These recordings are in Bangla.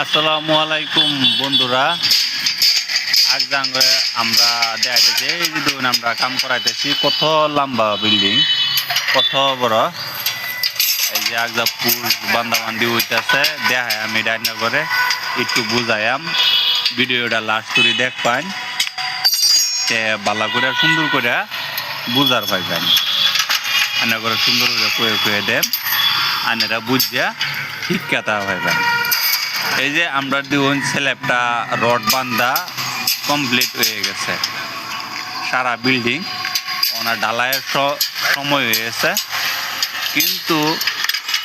আসসালামু আলাইকুম, বন্ধুরা। আজ জাঙ্গে আমরা দেখাইতেছি, এই যে আমরা কাম করাইতেছি, কত লম্বা বিল্ডিং কত বড়। এই যে আগজা পুষ বান্দাবান্দি হইতেছে দেখায় আমি ডাইনা করে একটু বুঝাইয়াম, ভিডিওটা লাস্ট করে দেখ পাইন তে বালা করে সুন্দর করে বুঝার পাইবেন। আনা করে সুন্দর করে কয়ে কয়ে দেন আনেরা বুঝিয়া শিক্ষাতা পাইবেন। এই যে আমরা দেখুন স্ল্যাবটা রড বান্ধা কমপ্লিট হয়ে গেছে। সারা বিল্ডিং ওনার ঢালাইয়ের স- সময় হয়ে গেছে। কিন্তু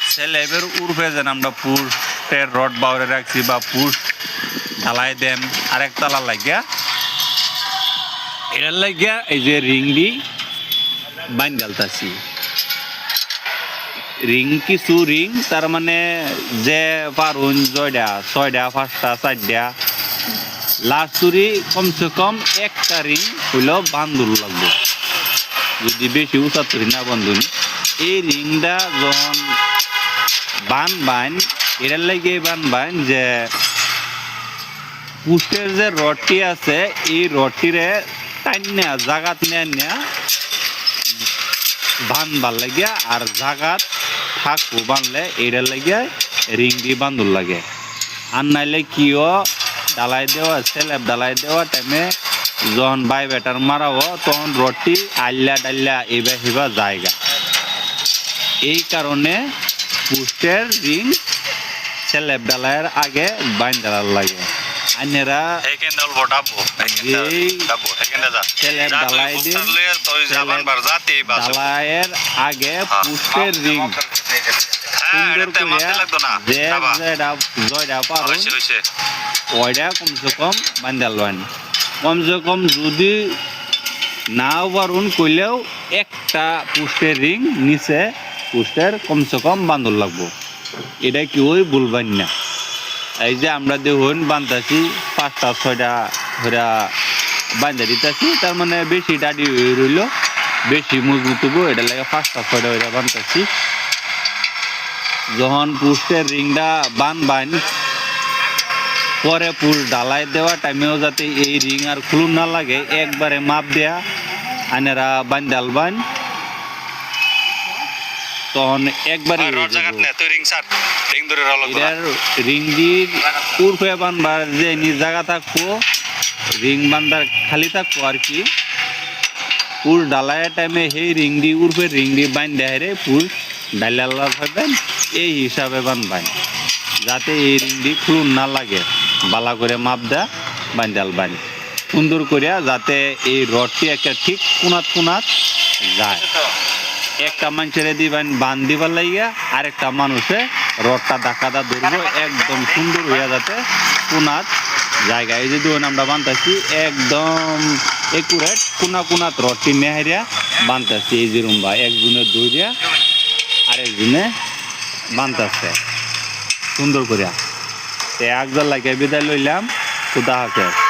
স্ল্যাবের উর্ফে যেন আমরা পুষ্টের রড বাউরে রাখছি বা পুষ ঢালাই দেন আরেক তালা লাগিয়া, এটার লাগিয়া এই যে রিং দি বাইন রিং কিছু রিং তার মানে যে পারুন জয়ডা ছয়ডা পাঁচটা চারটা লাস্ট তুরি কমসে কম একটা রিং হইলেও বান্ধুর লাগবে যদি বেশি উঁচা তুরি না বান্ধুনি এই রিংটা যখন বান বাইন এটার লাগে বান বাইন যে পুষ্টের যে রডটি আছে এই রডটিরে টাইনা জাগাত নেয়া নেয়া বান ভালো লাগিয়া আর জাগাত থাকব বানলে এইটার লাগিয়া রিং দিয়ে বান্ধুর লাগে। আর নাইলে কিও ডালাই দেওয়া স্ল্যাব ডালাই দেওয়া টাইমে যখন বাই বেটার মারাবো তখন রডটি আল্লা ডাল্লা এবা হেবা জায়গা এই কারণে পুষ্টের রিং স্ল্যাব ডালাইয়ের আগে বাইন ডালার লাগে। অলপ ডাবো ডাবো যা। ডালাই ডালাইয়ের আগে পুষ্টের রিং হ্যাঁ ওইটা কমসে কম বান্ধাল কমসে কম যদি নাও পারুন কইলেও একটা পুষ্টের রিং নিচে পুষ্টের কমসে কম বান্ধল লাগবো। এটা কি ওই বলবেন না এই যে আমরা দেখুন বান্ধাছি পাঁচটা, ছয়টা হইরা বান্ধা দিতেছি, তার মানে বেশি ডাডি রইল, বেশি মজবুত হব, এটা লাগে পাঁচটা, ছয়টা হইরা বান্ধাছি যখন পুষ্টের রিংটা বান বান, পরে পুষ ডালাই দেওয়া টাইমেও যাতে এই রিং আর খুলুন না লাগে, একবারে মাপ দেয়া, আনেরা বান ডাল বান। তখন একবারে রিং সার রিং ধরে রল এটার রিং দির উর্ফে বানবার যে নিজ জায়গা থাকব রিং বান্দার খালি থাকব আর কি। পুর ডালাইয়ের টাইমে সেই রিং দি উর্ফে রিং দি বান দেয় রে পুর ডালাল্লা ভাবেন এই হিসাবে বানবান যাতে এই রিং দি খুলুন না লাগে বালা করে মাপ দা বান্দাল বান সুন্দর করিয়া যাতে এই রডটি একটা ঠিক কোনাত কোনাত যায়। একটা মানুষের দিবেন বান দিবার লাগিয়া, আরেকটা মানুষে রডটা ধাক্কাটা ধরবো একদম সুন্দর হইয়া যাতে কোনাত জায়গায় এই যে দেখুন আমরা বানতাছি, একদম একুরেট কোনা কোনাত রডটি নেহারিয়া বানতাছি এই যে রুম্বা। একজনে দৌড়িয়া, আরেকজনে বানতাছে। সুন্দর করিয়া। তে একজন লাগে বিদায় লইলাম। খুদা হাফেজ।